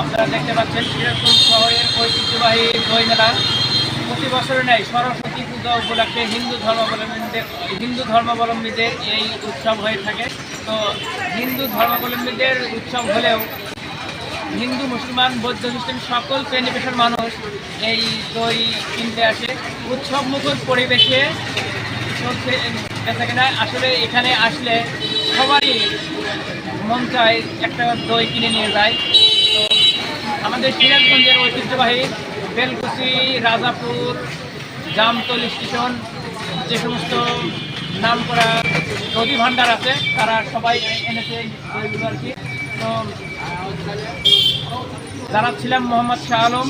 আপনারা দেখতে পাচ্ছেন সিরাজগঞ্জ শহরের ঐতিহ্যবাহী দই মেলা। প্রতি বছরে নেই সরস্বতী পূজা উপলক্ষে হিন্দু ধর্মাবলম্বীদের হিন্দু ধর্মাবলম্বীদের এই উৎসব হয়ে থাকে। তো হিন্দু ধর্মাবলম্বীদের উৎসব হলেও হিন্দু, মুসলমান, বৌদ্ধ, খ্রিস্টান সকল শ্রেণি মানুষ এই দই কিনতে আসে। উৎসব মুখর পরিবেশে চলছে বেচা আসলে এখানে আসলে সবারই মন চায় একটা দই কিনে নিয়ে যায়। তো আমাদের সিরাজগঞ্জের ঐতিহ্যবাহী বেলকুচি, রাজাপুর, জামতল স্টেশন, যে সমস্ত নাম করা নদী ভাণ্ডার আছে, তারা সবাই এনেছে আর কি। যারা ছিলাম মোহাম্মদ শাহ আলম